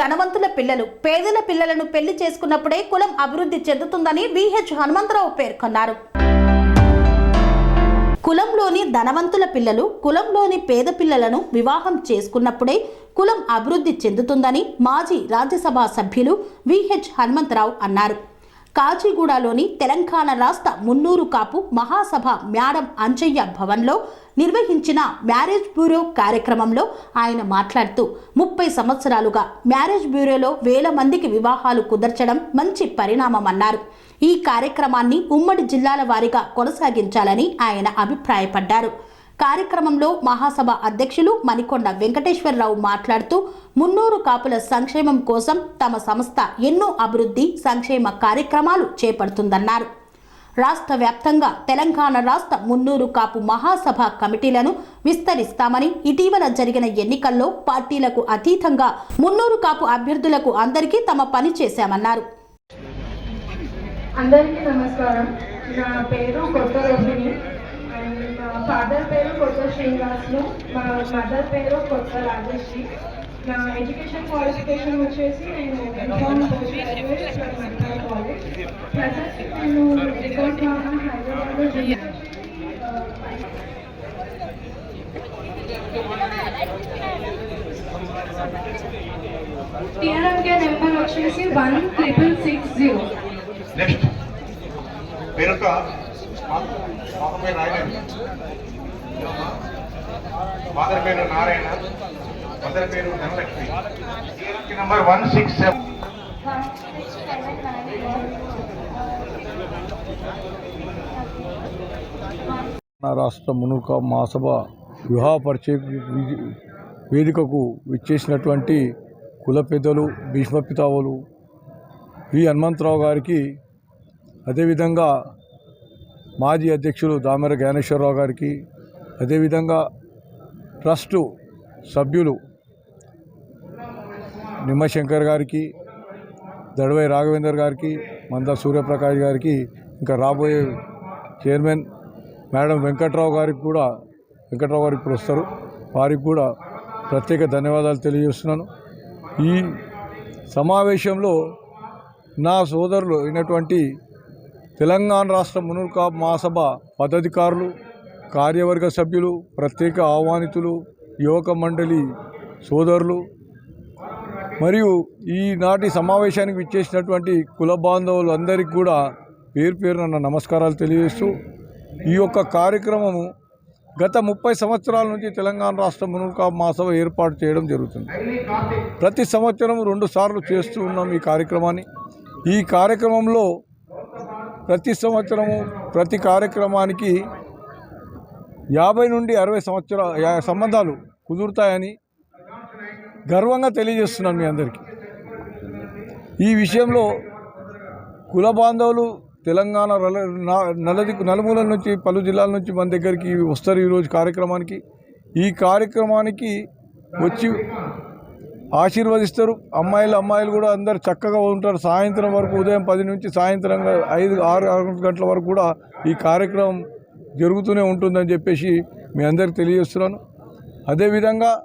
ధనవంతుల పిల్లలు పేదల పిల్లలను పెళ్ళి చేసుకున్నప్పుడే కులం అభివృద్ధి చెందుతుందని విహెచ్ హనుమంతరావు పేర్కొన్నారు. కులంలోని ధనవంతుల పిల్లలు కులంలోని పేద పిల్లలను వివాహం చేసుకున్నప్పుడే కులం అభివృద్ధి చెందుతుందని మాజీ రాజ్యసభ సభ్యులు విహెచ్ హనుమంతరావు అన్నారు. కాచిగూడలోని తెలంగాణ రాష్ట్ర మున్నూరు కాపు మహాసభ మేడం అంజయ్య భవన్లో నిర్వహించిన మ్యారేజ్ బ్యూరో కార్యక్రమంలో ఆయన మాట్లాడుతూ ముప్పై సంవత్సరాలుగా మ్యారేజ్ బ్యూరోలో వేల మందికి వివాహాలు కుదర్చడం మంచి పరిణామమన్నారు. ఈ కార్యక్రమాన్ని ఉమ్మడి జిల్లాల వారీగా కొనసాగించాలని ఆయన అభిప్రాయపడ్డారు. కార్యక్రమంలో మహాసభ అధ్యక్షులు మణికొండ వెంకటేశ్వరరావు మాట్లాడుతూ మున్నూరు కాపుల సంక్షేమం కోసం తమ సంస్థ ఎన్నో అభివృద్ధి సంక్షేమ కార్యక్రమాలు చేపడుతుందన్నారు. రాష్ట్ర వ్యాప్తంగా తెలంగాణ రాష్ట్ర మున్నూరు కాపు మహాసభ కమిటీలను విస్తరిస్తామని ఇటీవల జరిగిన ఎన్నికల్లో పార్టీలకు అతీతంగా మున్నూరు కాపు అభ్యర్థులకు అందరికీ తమ పని చేశామన్నారు. అందరికీ నమస్కారం. నా పేరు కొత్త రోహిణి మా ఫాదర్ పేరు కొత్త శ్రీనివాసులు మా మదర్ పేరు కొత్త రాజశ్రీ నా ఎడ్యుకేషన్ క్వాలిఫికేషన్ వచ్చేసి నేను MCom post graduate from medical college present నేను మెడికల్ ద్వారా హైదరాబాద్లో చేశాను. టీఆర్ఎంకే నెంబర్ వచ్చేసి one triple six zero next పేరొక Papa Narayana father పేరు నారాయణ మదర్ పేరు Dhanalakshmi number one six seven. రాష్ట్ర మునుక మహాసభ వివాహ పరిచయ వేదికకు విచ్చేసినటువంటి కుల పెద్దలు భీష్మ వి హనుమంతరావు గారికి అదేవిధంగా మాజీ అధ్యక్షులు దామెర జ్ఞానేశ్వరరావు గారికి అదేవిధంగా ట్రస్టు సభ్యులు నిమ్మశంకర్ గారికి దడవై రాఘవేందర్ గారికి మంద సూర్యప్రకాష్ గారికి ఇంకా రాబోయే చైర్మన్ మేడం వెంకట్రావు గారికి కూడా వెంకట్రావు గారికి ఇప్పుడు వస్తారు. వారికి కూడా ప్రత్యేక ధన్యవాదాలు తెలియజేస్తున్నాను. ఈ సమావేశంలో నా సోదరులు అయినటువంటి తెలంగాణ రాష్ట్ర మునుర్కా మహాసభ పదాధికారులు కార్యవర్గ సభ్యులు ప్రత్యేక ఆహ్వానితులు యువక మండలి సోదరులు మరియు ఈనాటి సమావేశానికి విచ్చేసినటువంటి కుల బాంధవులు అందరికీ కూడా పేరు పేరున నమస్కారాలు తెలియజేస్తూ ఈ యొక్క కార్యక్రమము గత ముప్పై సంవత్సరాల నుంచి తెలంగాణ రాష్ట్ర మునుక మహాసభ ఏర్పాటు చేయడం జరుగుతుంది. ప్రతి సంవత్సరం రెండు సార్లు చేస్తూ ఉన్నాం ఈ కార్యక్రమాన్ని. ఈ కార్యక్రమంలో ప్రతి సంవత్సరము ప్రతి కార్యక్రమానికి యాభై నుండి అరవై సంవత్సరాల సంబంధాలు కుదురుతాయని గర్వంగా తెలియజేస్తున్నాను మీ అందరికీ. ఈ విషయంలో కుల బాంధవులు తెలంగాణ నలది నలుమూల నుంచి పలు జిల్లాల నుంచి మన దగ్గరికి వస్తారు ఈరోజు కార్యక్రమానికి. ఈ కార్యక్రమానికి వచ్చి ఆశీర్వదిస్తారు. అమ్మాయిలు అమ్మాయిలు కూడా అందరు చక్కగా ఉంటారు. సాయంత్రం వరకు ఉదయం పది నుంచి సాయంత్రం ఐదు ఆరు ఆరు గంటల వరకు కూడా ఈ కార్యక్రమం జరుగుతూనే ఉంటుందని చెప్పేసి మీ అందరికి తెలియజేస్తున్నాను. అదేవిధంగా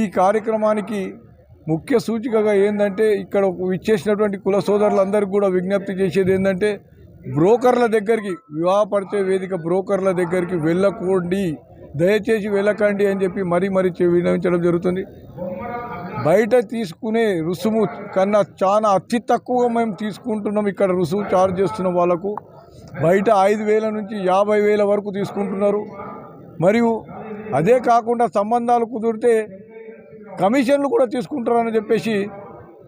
ఈ కార్యక్రమానికి ముఖ్య సూచికగా ఏంటంటే ఇక్కడ ఇచ్చేసినటువంటి కుల సోదరులందరికీ కూడా విజ్ఞప్తి చేసేది ఏంటంటే బ్రోకర్ల దగ్గరికి వివాహ పరిచయ వేదిక బ్రోకర్ల దగ్గరికి వెళ్ళకండి. దయచేసి వెళ్ళకండి అని చెప్పి మరీ మరీ వినవించడం జరుగుతుంది. బయట తీసుకునే రుసుము కన్నా చాలా అతి తక్కువగా మేము తీసుకుంటున్నాం. ఇక్కడ రుసుము చార్జ్ చేస్తున్న వాళ్ళకు బయట ఐదు వేల నుంచి యాభై వేల వరకు తీసుకుంటున్నారు. మరియు అదే కాకుండా సంబంధాలు కుదిరితే కమిషన్లు కూడా తీసుకుంటారని చెప్పేసి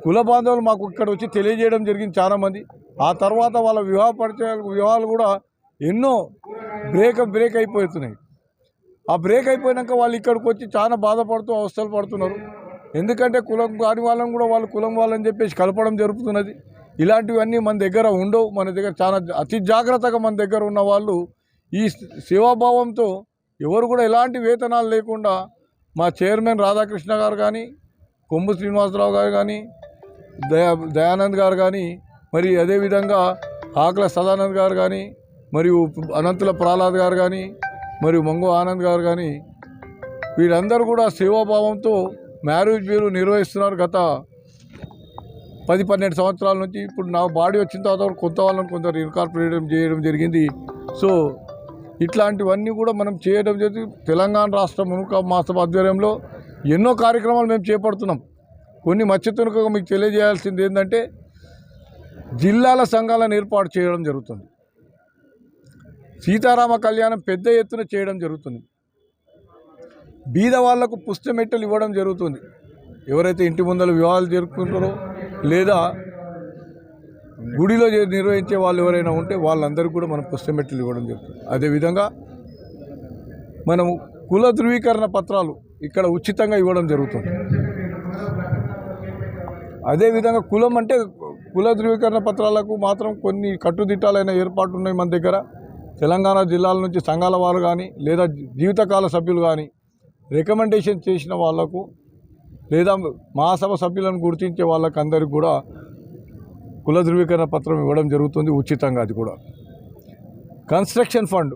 కుల బాంధవులు మాకు ఇక్కడ వచ్చి తెలియజేయడం జరిగింది చాలామంది. ఆ తర్వాత వాళ్ళ వివాహ పరిచయాలు వివాహాలు కూడా ఎన్నో బ్రేక్ బ్రేక్ అయిపోతున్నాయి. ఆ బ్రేక్ అయిపోయాక వాళ్ళు ఇక్కడికి వచ్చి చాలా బాధపడుతూ అవస్థలు పడుతున్నారు. ఎందుకంటే కులం కాని వాళ్ళని కూడా వాళ్ళు కులం వాళ్ళని చెప్పేసి కలపడం జరుగుతున్నది ఇలాంటివన్నీ మన దగ్గర ఉండవు. మన దగ్గర చాలా అతి జాగ్రత్తగా మన దగ్గర ఉన్న వాళ్ళు ఈ సేవాభావంతో ఎవరు కూడా ఎలాంటి వేతనాలు లేకుండా మా చైర్మన్ రాధాకృష్ణ గారు కానీ కొమ్ము శ్రీనివాసరావు గారు కానీ దయా దయానంద్ గారు కానీ మరి అదేవిధంగా ఆకుల సదానంద్ గారు కానీ మరియు అనంతుల ప్రహ్లాద్ గారు కానీ మరియు మంగు ఆనంద్ గారు కానీ వీళ్ళందరూ కూడా సేవాభావంతో మ్యారేజ్ బ్యూరో నిర్వహిస్తున్నారు గత పది పన్నెండు సంవత్సరాల నుంచి ఇప్పుడు నా బాడీ వచ్చిన తర్వాత కొంత వాళ్ళని కొందరు ఇన్కార్పొరేట్ చేయడం జరిగింది. సో ఇట్లాంటివన్నీ కూడా మనం చేయడం జరిగింది. తెలంగాణ రాష్ట్ర మునుక మాసం ఆధ్వర్యంలో ఎన్నో కార్యక్రమాలు మేము చేపడుతున్నాం. కొన్ని మత్స్యతునుకగా మీకు తెలియజేయాల్సింది ఏంటంటే జిల్లాల సంఘాలను ఏర్పాటు చేయడం జరుగుతుంది. సీతారామ కళ్యాణం పెద్ద ఎత్తున చేయడం జరుగుతుంది. బీద వాళ్ళకు పుస్తమెట్టలు ఇవ్వడం జరుగుతుంది. ఎవరైతే ఇంటి ముందర వివాహాలు జరుపుకుంటారో లేదా గుడిలో నిర్వహించే వాళ్ళు ఎవరైనా ఉంటే వాళ్ళందరికీ కూడా మనం పుస్తమెట్టలు ఇవ్వడం జరుగుతుంది. అదేవిధంగా మనము కుల ధృవీకరణ పత్రాలు ఇక్కడ ఉచితంగా ఇవ్వడం జరుగుతుంది. అదేవిధంగా కులం అంటే కుల ధృవీకరణ పత్రాలకు మాత్రం కొన్ని కట్టుదిట్టాలైన ఏర్పాటు ఉన్నాయి మన దగ్గర. తెలంగాణ జిల్లాల నుంచి సంఘాల వారు కానీ లేదా జీవితకాల సభ్యులు కానీ రికమెండేషన్ చేసిన వాళ్ళకు లేదా మహాసభ సభ్యులను గుర్తించే వాళ్ళకు అందరికి కూడా కుల ధృవీకరణ పత్రం ఇవ్వడం జరుగుతుంది ఉచితంగా అది కూడా. Construction fund.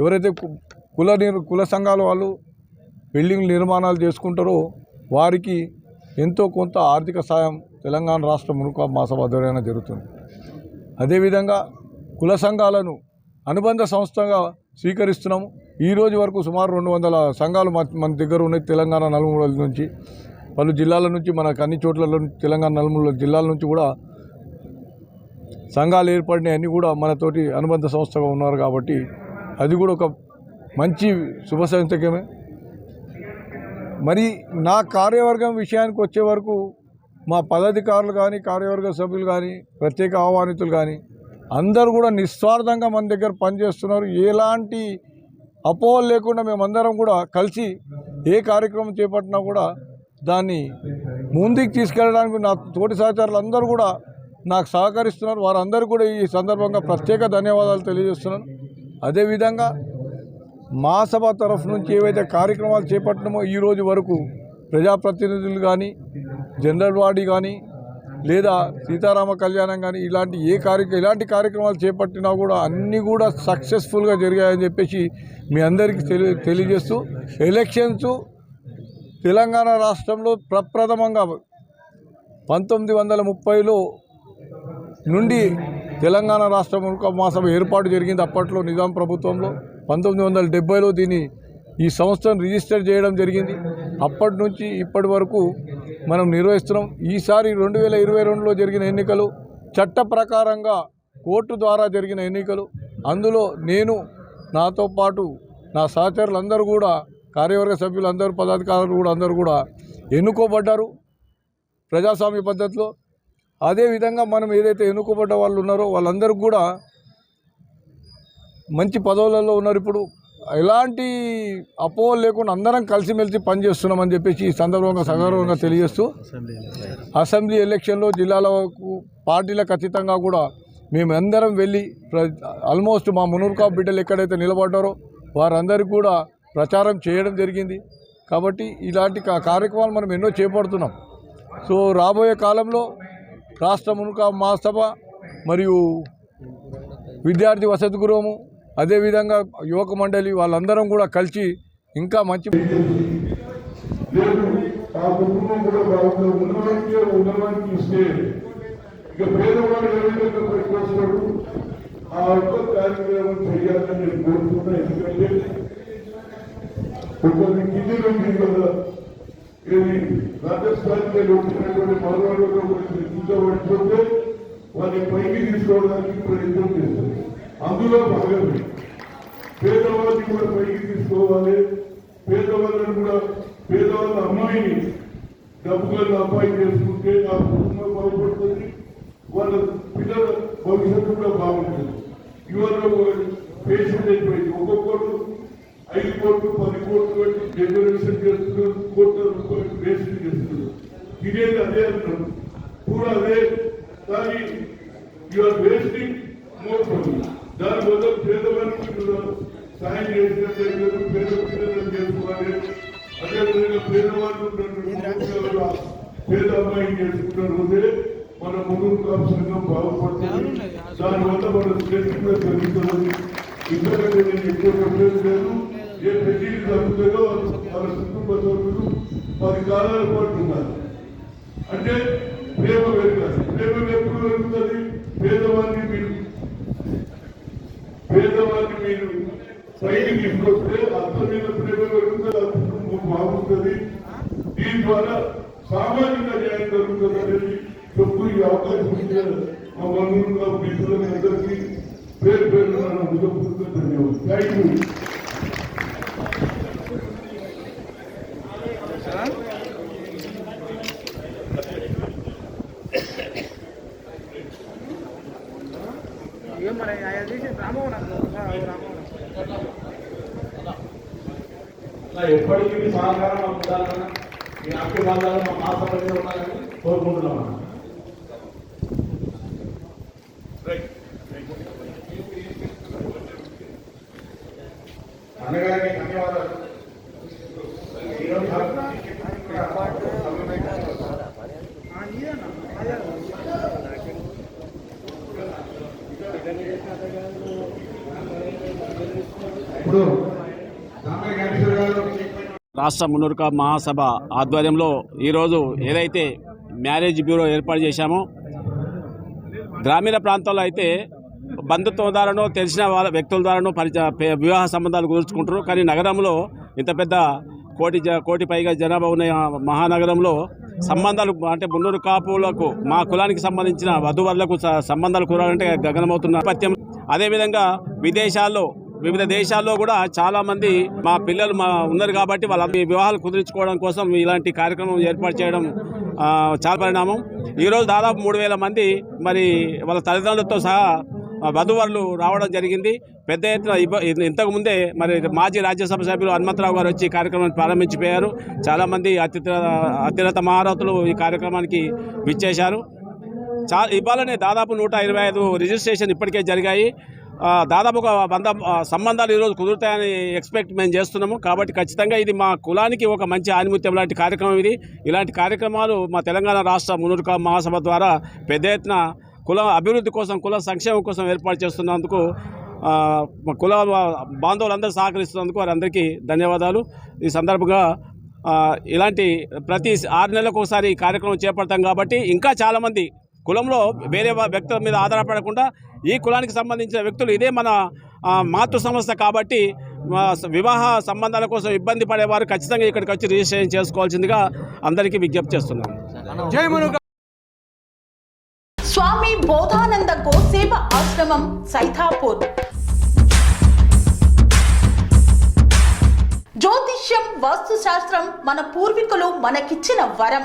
ఎవరైతే కు- కుల నిర్ కుల సంఘాల వాళ్ళు బిల్డింగ్ నిర్మాణాలు చేసుకుంటారో వారికి ఎంతో కొంత ఆర్థిక సాయం తెలంగాణ రాష్ట్ర మునుక మాసభ ఆధ్వర్యాన జరుగుతుంది. అదేవిధంగా కుల సంఘాలను అనుబంధ సంస్థగా స్వీకరిస్తున్నాము. ఈ రోజు వరకు సుమారు రెండు వందల సంఘాలు మన మన దగ్గర ఉన్నాయి తెలంగాణ నలుమూల నుంచి. పలు జిల్లాల నుంచి మనకు అన్ని చోట్ల తెలంగాణ నలుమూల జిల్లాల నుంచి కూడా సంఘాలు ఏర్పడినాయి. అన్నీ కూడా మనతోటి అనుబంధ సంస్థగా ఉన్నారు కాబట్టి అది కూడా ఒక మంచి శుభ సంకేతమే మరి నా కార్యవర్గం విషయానికి వచ్చే వరకు మా పదాధికారులు కానీ కార్యవర్గ సభ్యులు కానీ ప్రత్యేక ఆహ్వానితులు కానీ అందరూ కూడా నిస్వార్థంగా మన దగ్గర పనిచేస్తున్నారు. ఎలాంటి అపోహలు లేకుండా మేమందరం కూడా కలిసి ఏ కార్యక్రమం చేపట్టినా కూడా దాన్ని ముందుకు తీసుకెళ్ళడానికి నా తోటి సహచరులు అందరూ కూడా నాకు సహకరిస్తున్నారు. వారందరూ కూడా ఈ సందర్భంగా ప్రత్యేక ధన్యవాదాలు తెలియజేస్తున్నాను. అదేవిధంగా మా సభ తరఫు నుంచి ఏవైతే కార్యక్రమాలు చేపట్టినామో ఈ రోజు వరకు ప్రజాప్రతినిధులు కానీ జనరల్ బాడీ కానీ లేదా సీతారామ కళ్యాణం కానీ ఇలాంటి ఏ కార్యక్రమం ఇలాంటి కార్యక్రమాలు చేపట్టినా కూడా అన్నీ కూడా సక్సెస్ఫుల్గా జరిగాయని చెప్పేసి మీ అందరికీ తెలి తెలియజేస్తూ ఎలక్షన్స్ తెలంగాణ రాష్ట్రంలో ప్రప్రథమంగా పంతొమ్మిది వందల ముప్పైలో నుండి తెలంగాణ రాష్ట్ర మునుక మహాసభ ఏర్పాటు జరిగింది అప్పట్లో నిజాం ప్రభుత్వంలో. పంతొమ్మిది వందల డెబ్బైలో దీన్ని ఈ సంస్థను రిజిస్టర్ చేయడం జరిగింది. అప్పటి నుంచి ఇప్పటి వరకు మనం నిర్వహిస్తున్నాం. ఈసారి రెండు వేల ఇరవై రెండులో జరిగిన ఎన్నికలు చట్ట ప్రకారంగా కోర్టు ద్వారా జరిగిన ఎన్నికలు. అందులో నేను నాతో పాటు నా సహచరులందరూ కూడా కార్యవర్గ సభ్యులందరూ పదాధికారులు కూడా అందరూ కూడా ఎన్నుకోబడ్డారు ప్రజాస్వామ్య పద్ధతిలో. అదేవిధంగా మనం ఏదైతే ఎన్నుకోబడ్డ వాళ్ళు ఉన్నారో వాళ్ళందరూ కూడా మంచి పదవులలో ఉన్నారు ఇప్పుడు. ఎలాంటి అపోహలు లేకుండా అందరం కలిసిమెలిసి పనిచేస్తున్నామని చెప్పేసి ఈ సందర్భంగా సగర్వంగా తెలియజేస్తూ అసెంబ్లీ ఎలక్షన్లో జిల్లాలకు పార్టీలకు అతీతంగా కూడా మేమందరం వెళ్ళి ప్ర- ఆల్మోస్ట్ మా మునుర్కా బిడ్డలు ఎక్కడైతే నిలబడ్డారో వారందరికీ కూడా ప్రచారం చేయడం జరిగింది. కాబట్టి ఇలాంటి కార్యక్రమాలు మనం ఎన్నో చేపడుతున్నాం. సో రాబోయే కాలంలో రాష్ట్ర మునుక మహాసభ మరియు విద్యార్థి వసతి గృహము అదేవిధంగా యువక మండలి వాళ్ళందరం కూడా కలిసి ఇంకా మంచి ఆ కార్యక్రమం చేయాలని నేను కోరుతున్నా ఎందుకంటే కిందిలో కదా ఇది రాజస్థాన్లో వచ్చినటువంటి కింద పడిపోతే వారిని పైకి తీసుకోవడానికి ప్రయత్నం చేస్తారు అందులో భాగమే. పేదవాళ్ళని కూడా పైకి తీసుకోవాలి. పేదవాళ్ళని కూడా పేదవాళ్ళ అమ్మాయిని డబ్బుగా అబ్బాయి చేసుకుంటే ఆ కుటుంబం బాగుపడుతుంది. వాళ్ళ పిల్లల భవిష్యత్తు కూడా బాగుంటుంది. ఇవాళ పేషెంట్ అయిపోయింది. ఒక్కొక్కరు ఐదు కోట్లు పది కోట్లు పెట్టి డెకరేషన్ చేస్తున్నారు. కోట్ల రూపాయలు వేస్ట్ చేస్తున్నారు. తినేది అదే అంటారు. కూడా అదే. కానీ యూఆర్ వేస్టింగ్ మోర్ మనీ దాని వల్ల పేదవారికి కూడా సాయం చేసినట్టు పేద పిల్లలను చేసుకోవాలి. అదేవిధంగా పేదవాళ్ళు పేద అమ్మాయిని చేసుకుంటారు. అదే మన ముందు కాపు సంఘం బాగుపడుతుంది. దానివల్ల మన స్నేహితులు కూడా ఇంతకంటే నేను ఎక్కువ చెప్పలేదు లేదు. ఏ పెళ్ళి తగ్గుతుందో వాళ్ళ కుటుంబ సభ్యులు పది కాలాల పాటు ఉన్నారు. అంటే ప్రేమ పెరగాలి. ప్రేమ ఎప్పుడు పెరుగుతుంది? పేదవాడిని మీరు పేదవాడిని మీరు పైకి తీసుకొస్తే అర్థమైన ప్రేమ పెరుగుతుంది ఆ బాగుంటుంది. దీని ద్వారా సామాజిక న్యాయం జరుగుతుందనేది చెప్పు ఈ అవకాశం ఇచ్చిన మా బంధువులుగా మిత్రులకు అందరికీ పేరు పేరు నా హృదయపూర్వక ధన్యవాదాలు. థ్యాంక్ యూ అలా ఎప్పటికీ మీ సహకారం మాకు ఉండాలన్నా మీ ఆశీర్వాదాలు మా మాసపడి ఉండాలని కోరుకుంటున్నామన్నా అన్నగారికి ధన్యవాదాలు ఈరోజు ఇప్పుడు దామరి గణేశ్వర గారు రాష్ట్ర మునుర్క మహాసభ ఆధ్వర్యంలో ఈరోజు ఏదైతే మ్యారేజ్ బ్యూరో ఏర్పాటు చేశామో గ్రామీణ ప్రాంతాల్లో అయితే బంధుత్వం ద్వారానో తెలిసిన వాళ్ళ వ్యక్తుల ద్వారానో పరిచయ వివాహ సంబంధాలు కుదుర్చుకుంటారు కానీ నగరంలో ఇంత పెద్ద కోటి జ కోటి పైగా జనాభా ఉన్న మహానగరంలో సంబంధాలు అంటే మున్నూరు కాపులకు మా కులానికి సంబంధించిన వధువరులకు సంబంధాలు కూరాలంటే గగనమవుతున్న పత్యం అదేవిధంగా విదేశాల్లో వివిధ దేశాల్లో కూడా చాలా మంది మా పిల్లలు మా ఉన్నారు కాబట్టి వాళ్ళ వివాహాలు కుదుర్చుకోవడం కోసం ఇలాంటి కార్యక్రమం ఏర్పాటు చేయడం చాలా పరిణామం. ఈరోజు దాదాపు మూడు వేల మంది మరి వాళ్ళ తల్లిదండ్రులతో సహా వధువరులు వధూవరులు రావడం జరిగింది. పెద్ద ఎత్తున ఇంతకు ముందే మరి మాజీ రాజ్యసభ సభ్యులు హనుమంతరావు గారు వచ్చి ఈ కార్యక్రమాన్ని ప్రారంభించిపోయారు. చాలామంది అత్యుత అత్యున్నత మహారతులు ఈ కార్యక్రమానికి విచ్చేశారు. చా ఇవ్వాలనే దాదాపు నూట ఇరవై ఐదు రిజిస్ట్రేషన్ ఇప్పటికే జరిగాయి. దాదాపు ఒక వంద సంబంధాలు ఈరోజు కుదురుతాయని ఎక్స్పెక్ట్ మేము చేస్తున్నాము. కాబట్టి ఖచ్చితంగా ఇది మా కులానికి ఒక మంచి ఆనిముత్యం లాంటి కార్యక్రమం ఇది. ఇలాంటి కార్యక్రమాలు మా తెలంగాణ రాష్ట్ర మునుర్క మహాసభ ద్వారా పెద్ద ఎత్తున కుల అభివృద్ధి కోసం కుల సంక్షేమం కోసం ఏర్పాటు చేస్తున్నందుకు మా కుల బాంధవులందరూ సహకరిస్తున్నందుకు వారందరికీ ధన్యవాదాలు. ఈ సందర్భంగా ఇలాంటి ప్రతి ఆరు నెలలకు ఒకసారి ఈ కార్యక్రమం చేపడతాం కాబట్టి ఇంకా చాలామంది కులంలో వేరే వా- వ్యక్తుల మీద ఆధారపడకుండా ఈ కులానికి సంబంధించిన వ్యక్తులు ఇదే మన మాతృ సంస్థ కాబట్టి వివాహ సంబంధాల కోసం ఇబ్బంది పడేవారు ఖచ్చితంగా ఇక్కడికి వచ్చి రిజిస్ట్రేషన్ చేసుకోవాల్సిందిగా అందరికీ విజ్ఞప్తి చేస్తున్నాను. స్వామి బోధానంద గోసేవ ఆశ్రమం సైథాపూర్ జ్యోతిష్యం వాస్తుశాస్త్రం మన పూర్వీకులు మనకిచ్చిన వరం.